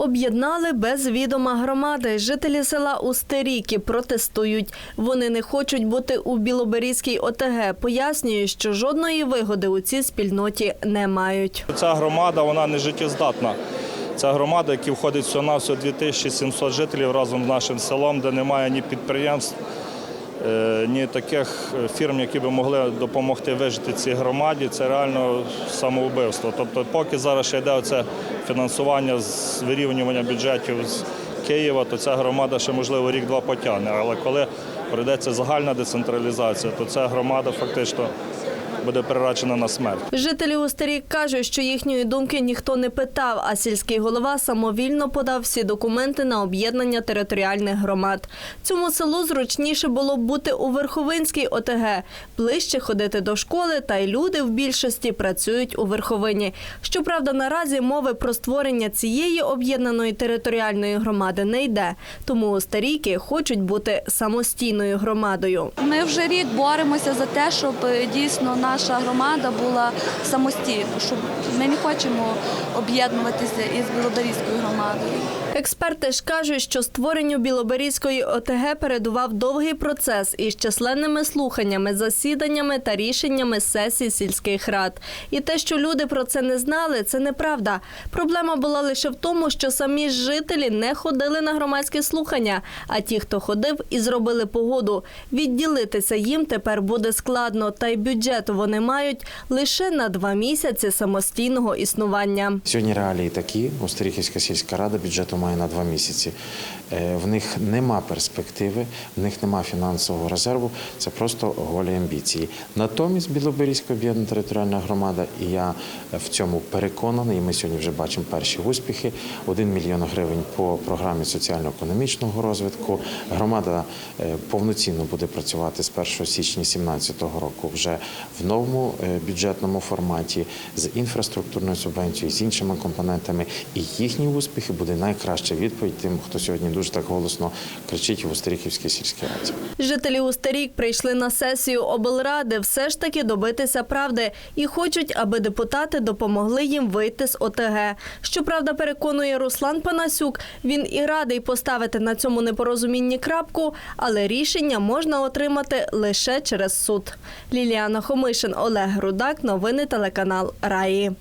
Об'єднали без відома громади. Жителі села Устеріки протестують. Вони не хочуть бути у Білоберізькій ОТГ. Пояснюють, що жодної вигоди у цій спільноті не мають. Ця громада вона не життєздатна. Ця громада, яка входить всього на всього 2700 жителів разом з нашим селом, де немає ні підприємств, ні таких фірм, які би могли допомогти вижити цій громаді. Це реально самоубивство. Тобто, поки зараз ще йде оце фінансування з вирівнювання бюджетів з Києва, то ця громада ще можливо рік-два потягне. Але коли прийдеться загальна децентралізація, то ця громада фактично буде перерачена на смерть. Жителі Устерік кажуть, що їхньої думки ніхто не питав, а сільський голова самовільно подав всі документи на об'єднання територіальних громад. Цьому селу зручніше було б бути у Верховинській ОТГ, ближче ходити до школи, та й люди в більшості працюють у Верховині. Щоправда, наразі мови про створення цієї об'єднаної територіальної громади не йде. Тому Устерійки хочуть бути самостійною громадою. Ми вже рік боремося за те, щоб е, дійсно наша громада була самостійною, щоб ми не хочемо об'єднуватися із Білодарійською громадою. Експерти ж кажуть, що створенню Білоберізької ОТГ передував довгий процес із численними слуханнями, засіданнями та рішеннями сесій сільських рад. І те, що люди про це не знали, це неправда. Проблема була лише в тому, що самі жителі не ходили на громадські слухання. А ті, хто ходив і зробили погоду, відділитися їм тепер буде складно, та й бюджету вони мають лише на два місяці самостійного існування. Сьогодні реалії такі. Острихівська сільська рада бюджету має на два місяці. Е, В них нема перспективи, в них нема фінансового резерву. Це просто голі амбіції. Натомість Білоберізька об'єднана територіальна громада, і я в цьому переконаний. І ми сьогодні вже бачимо перші успіхи. Один мільйон гривень по програмі соціально-економічного розвитку. Громада е, повноцінно буде працювати з 1 січня 2017 року вже в новому е, бюджетному форматі з інфраструктурною субвенцією, з іншими компонентами. І їхні успіхи буде найкраща відповідь тим, хто сьогодні дуже так голосно кричить в Острихівській сільській раді. Жителі Устерік прийшли на сесію облради все ж таки добитися правди і хочуть, аби депутати допомогли їм вийти з ОТГ. Щоправда, переконує Руслан Панасюк, він і радий поставити на цьому непорозумінні крапку, але рішення можна отримати лише через суд. Ліліана Хомишин, Олег Рудак, новини телеканал Раї.